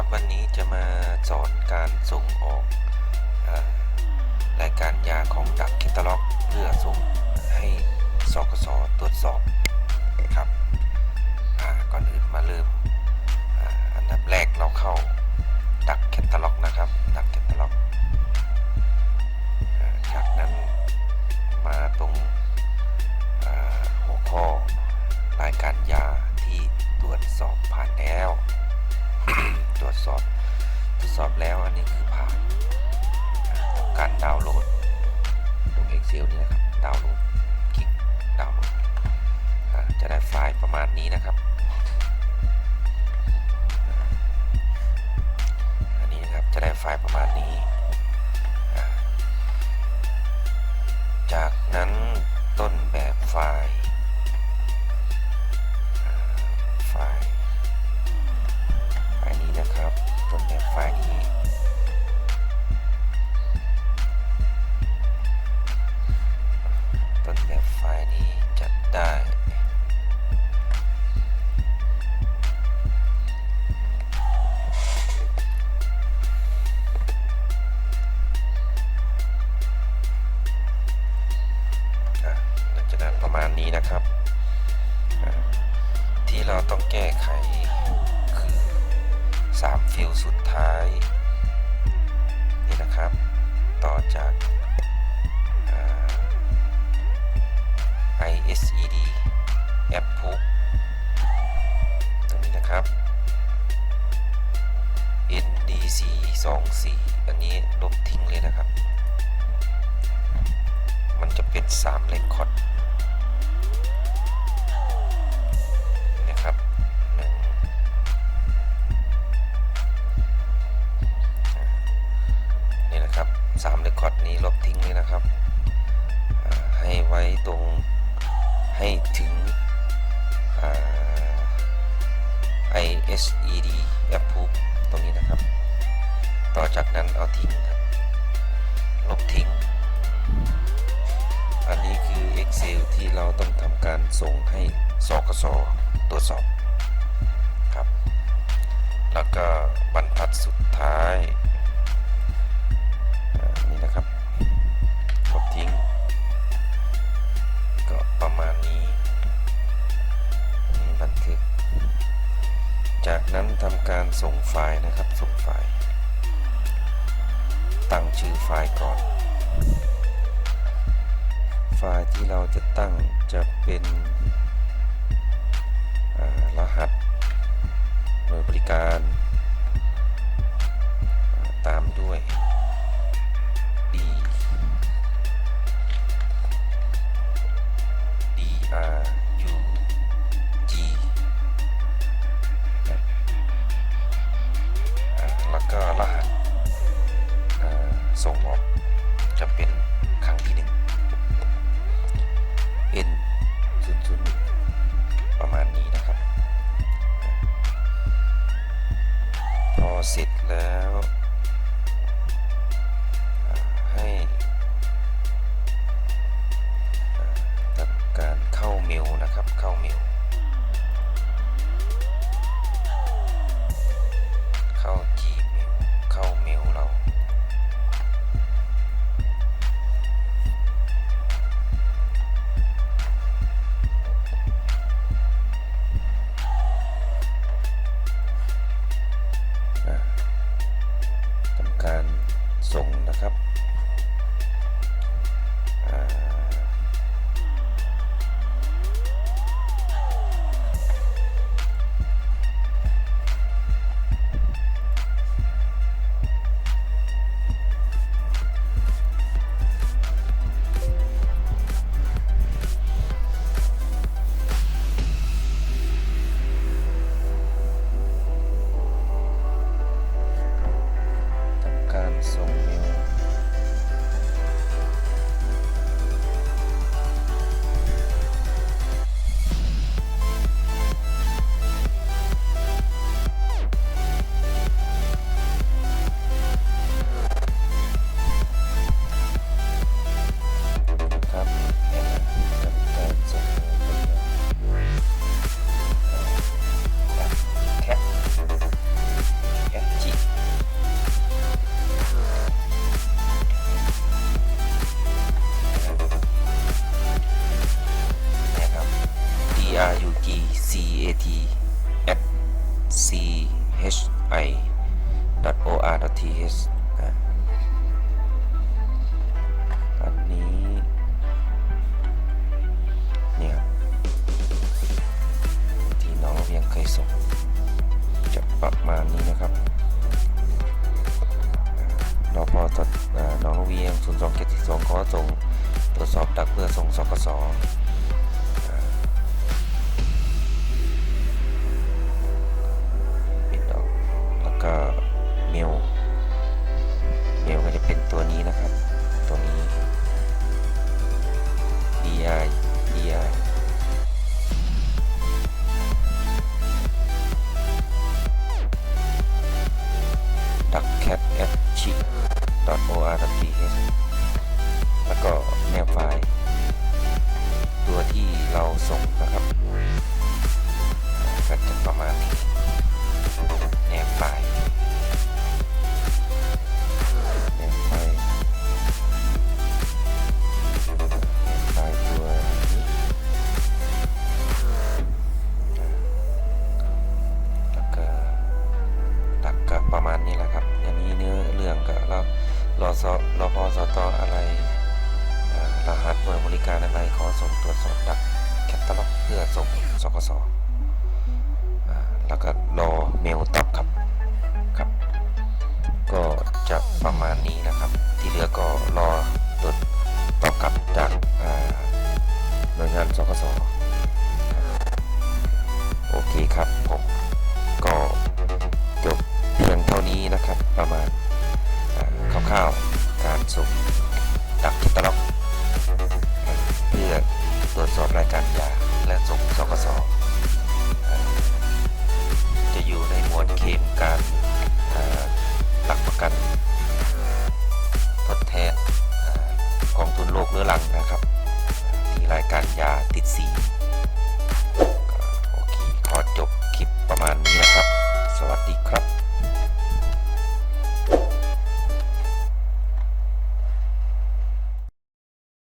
ครับวันนี้จะมาสอนการส่งออกรายการยาของดักแคตตาล็อก เพื่อส่งให้สกสตรวจสอบครับก่อนอื่นมาเริ่มอ,อันดับแรกเราเข้าดักแคตตาล็อกนะครับดักแคตตาล็อกจากนั้นมาตรง มาณนี้นะครับ อันนี้นะครับจะได้ไฟล์ประมาณนี้ จากนั้นต้นแบบไฟล์ไฟล์ไฟล์นี้นะครับ ต้นแบบไฟล์นี้ต้นแบบไฟล์นี้ ประมาณนี้นะครับ ที่เราต้องแก้ไขคือ3ฟิลสุดท้าย นี่นะครับ ต่อจากอ่า ISED App p o o ตรงนี้นะครับ NDC 2 4อันนี้ลบทิ้งเลยนะครับ มันจะเป็น3เลคคอร์ รคคอร์ดนี้ลบทิ้งเลยนะครับ ให้ไว้ตรงให้ถึงอ่า ISED approve ตรงนี้นะครับ ต่อจากนั้นเอาทิ้งครับ ลบทิ้ง อันนี้คือ Excel ที่เราต้องทำการส่งให้สกสตรวจสอบครับ แล้วก็บรรทัดสุดท้าย ส่งไฟล์นะครับ ส่งไฟล์ ตั้งชื่อไฟล์ก่อน ไฟล์ที่เราจะตั้งจะเป็นรหัสหน่วยบริการ ส่งออกจะเป็นครั้งที่หนึ่ง N 0 0 1ประมาณนี้นะครับ พอเสร็จแล้ว การส่งนะครับ c h i o r t h นะอันนี้เนี่ยครับที่น้องเวียงเคยส่งจะประมาณนี้นะครับรอพอตดน้องเวียง 0 2 7 2ขอส่งตรวจสอบดักเพื่อส่งสกส capfg.org ส่งสกสแล้วก็รอเมลตอบครับครับ ก็จะประมาณนี้นะครับ ที่เหลือก็รอตรวจตอบกลับจากอ่าหน่วยงานสกสโอเคครับผมก็จบเพียงเท่านี้นะครับประมาณคร่าวๆการส่งดักตตล็อกเพื่อตรวจสอบรายการยา และสงสกสจะอยู่ในหมวดเคมการหลักประกัน ทดแทนเอ่อกองทุนโลกเรื้อรังนะครับทีรายการยาติดสีโอเคขอจบคลิปประมาณนี้นะครับ สวัสดีครับ